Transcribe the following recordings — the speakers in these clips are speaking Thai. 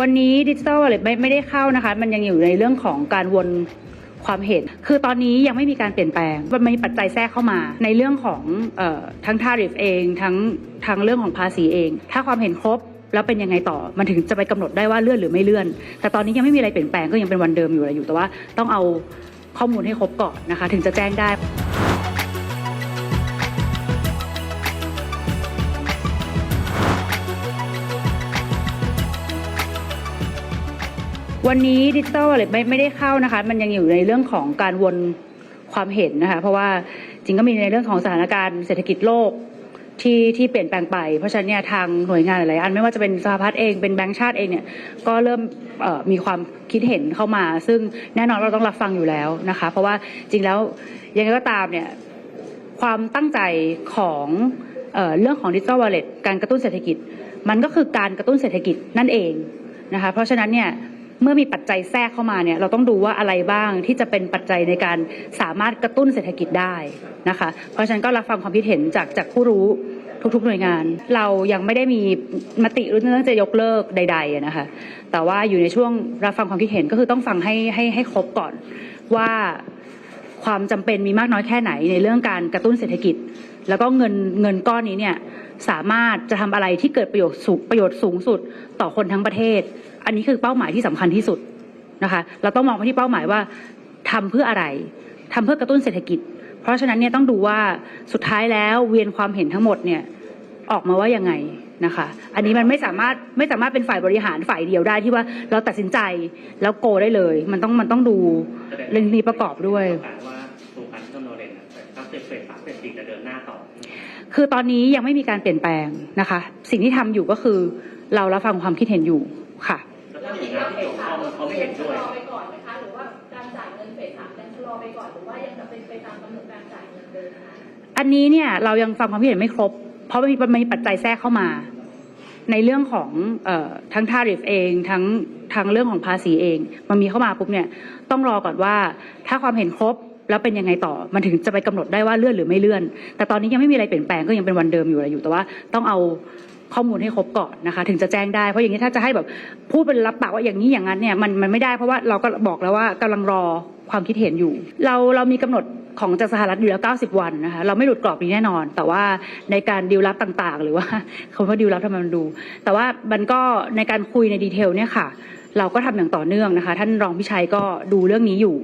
วันนี้ดิจิ t a ลวอลเล็ตไม่ไม่ได้เข้านะคะ มันยังอยู่ในเรื่องของการวนความเห็น คือตอนนี้ยังไม่มีการเปลี่ยนแปลง มันมีปัจจัยแทรกเข้ามา ในเรื่องของออทั้งทาริฟเอง ทั้งทางเรื่องของภาษีเอง ถ้าความเห็นครบแล้วเป็นยังไงต่อ มันถึงจะไปกำหนดได้ว่าเลื่อนหรือไม่เลื่อน แต่ตอนนี้ยังไม่มีอะไรเปลี่ยนแปลงก็ยังเป็นวันเดิมอยู่อะไรอยู่ แต่ว่าต้องเอาข้อมูลให้ครบก่อนนะคะ ถึงจะแจ้งได้ วันนี้ดิจิ t a ลวอลเลตไม่ไม่ได้เข้านะคะ มันยังอยู่ในเรื่องของการวนความเห็นนะคะ เพราะว่าจริงก็มีในเรื่องของสถานการณ์เศรษฐกิจโลกที่ที่เปลี่ยนแปลงไป เพราะฉะนั้นเนี่ยทางหน่วยงานหลายๆอันไม่ว่าจะเป็นสหพัฒน์เองเป็นแบงก์ชาติเองเนี่ยก็เริ่มมีความคิดเห็นเข้ามา ซึ่งแน่นอนเราต้องรับฟังอยู่แล้วนะคะ เพราะว่าจริงแล้วยังไงก็ตามเนี่ยความตั้งใจของเออเรื่องของดิจิทัลวอลเล็ตการกระตุ้นเศรษฐกิจ มันก็คือการกระตุ้นเศรษฐกิจนั่นเองนะคะเพราะฉะนั้นเนี่ย เมื่อมีปัจจัยแทรกเข้ามาเนี่ยเราต้องดูว่าอะไรบ้างที่จะเป็นปัจจัยในการสามารถกระตุ้นเศรษฐกิจได้นะคะ เพราะฉะนั้นก็รับฟังความคิดเห็นจากจากผู้รู้ทุกๆหน่วยงาน เรายังไม่ได้มีมติเรื่องจะยกเลิกใดๆนะคะ แต่ว่าอยู่ในช่วงรับฟังความคิดเห็นก็คือต้องฟังให้ให้ให้ครบก่อนว่าความจำเป็นมีมากน้อยแค่ไหนในเรื่องการกระตุ้นเศรษฐกิจ แล้วก็เงินเงินก้อนนี้เนี่ยสามารถจะทำอะไรที่เกิดประโยชน์สูงประโยชน์สูงสุดต่อคนทั้งประเทศ อันนี้คือเป้าหมายที่สำคัญที่สุดนะคะ เราต้องมองไปที่เป้าหมายว่าทำเพื่ออะไรทำเพื่อกระตุ้นเศรษฐกิจ เพราะฉะนั้นเนี่ยต้องดูว่าสุดท้ายแล้วเวียนความเห็นทั้งหมดเนี่ยออกมาว่ายังไงนะคะ อันนี้มันไม่สามารถไม่สามารถเป็นฝ่ายบริหารฝ่ายเดียวได้ที่ว่าเราตัดสินใจแล้วโกได้เลย มันต้องมันต้องดูเรื่องนี้ประกอบด้วย กำลังเรียนตั้งเฟสเฟสสามเฟสสี่จะเดินหน้าต่อ คือตอนนี้ยังไม่มีการเปลี่ยนแปลงนะคะ สิ่งที่ทำอยู่ก็คือเรารับฟังความคิดเห็นอยู่ค่ะแล้วถ้าหน่วยงานที่เกี่ยวข้องเขาไม่เห็นด้วยชะลอไปก่อนไหมคะหรือว่าการจ่ายเงินเฟสสามยังชะลอไปก่อนหรือว่ายังจะเป็นไปตามกำหนดการจ่ายเงินเดิมคะอันนี้เนี่ยเรายังฟังความคิดเห็นไม่ครบ เพราะมันมีมันมีปัจจัยแทรกเข้ามา ในเรื่องของเอ่อทั้งทาริฟเองทั้งทางเรื่องของภาษีเอง มันมีเข้ามาปุ๊บเนี่ยต้องรอก่อนว่าถ้าความเห็นครบ แล้วเป็นยังไงต่อมันถึงจะไปกำหนดได้ว่าเลื่อนหรือไม่เลื่อน แต่ตอนนี้ยังไม่มีอะไรเปลี่ยนแปลงก็ยังเป็นวันเดิมอยู่อะไรอยู่แต่ว่าต้องเอาข้อมูลให้ครบก่อนนะคะ ถึงจะแจ้งได้เพราะอย่างนี้ถ้าจะให้แบบพูดเป็นรับปากว่าอย่างนี้อย่างนั้นเนี่ยมันมันไม่ได้เพราะว่าเราก็บอกแล้วว่ากำลังรอความคิดเห็นอยู่ เราเรามีกำหนดของจากสหรัฐอยู่แล้ว 90 วันนะคะ เราไม่หลุดกรอบนี้แน่นอน แต่ว่าในการดีลลับต่างๆ หรือว่าคำว่าดีลลับทำไมมันดู แต่ว่ามันก็ในการคุยในดีเทลเนี่ยค่ะ เราก็ทำอย่างต่อเนื่องนะคะ ท่านรองพิชัยก็ดูเรื่องนี้อยู่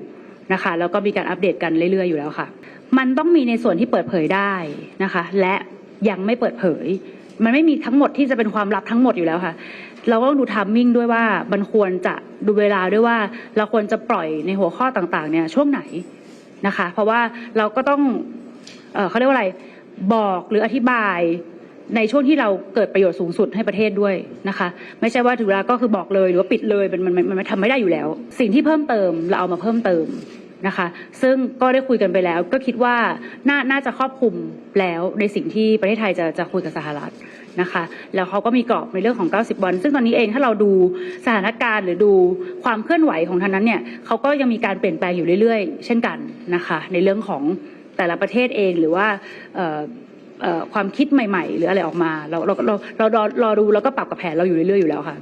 นะคะแล้วก็มีการอัปเดตกันเรื่อยๆอยู่แล้วค่ะ มันต้องมีในส่วนที่เปิดเผยได้นะคะ และยังไม่เปิดเผย มันไม่มีทั้งหมดที่จะเป็นความลับทั้งหมดอยู่แล้วค่ะ เราก็ต้องดูทัมมิ่งด้วยว่ามันควรจะดูเวลาด้วยว่าเราควรจะปล่อยในหัวข้อต่างๆ เนี่ยช่วงไหนนะคะ เพราะว่าเราก็ต้องเอ่อเขาเรียกว่าอะไรบอกหรืออธิบาย ในช่วงที่เราเกิดประโยชน์สูงสุดให้ประเทศด้วยนะคะ ไม่ใช่ว่าถึงเวลาก็คือบอกเลยหรือว่าปิดเลยมันมันมันทำไม่ได้อยู่แล้ว สิ่งที่เพิ่มเติมเราเอามาเพิ่มเติมนะคะ ซึ่งก็ได้คุยกันไปแล้ว ก็คิดว่าน่าน่าจะครอบคลุมแล้วในสิ่งที่ประเทศไทยจะจะคุยกับสหรัฐนะคะ แล้วเขาก็มีกรอบในเรื่องของ 90 วัน ซึ่งตอนนี้เองถ้าเราดูสถานการณ์หรือดูความเคลื่อนไหวของทางนั้นเนี่ยเขาก็ยังมีการเปลี่ยนแปลงอยู่เรื่อยๆ เช่นกันนะคะ ในเรื่องของแต่ละประเทศเองหรือว่า ความคิดใหม่ ๆ หรืออะไรออกมา เราเราเราเรารอรอดูแล้วก็ปรับกับแผนเราอยู่เรื่อยๆอยู่แล้วค่ะ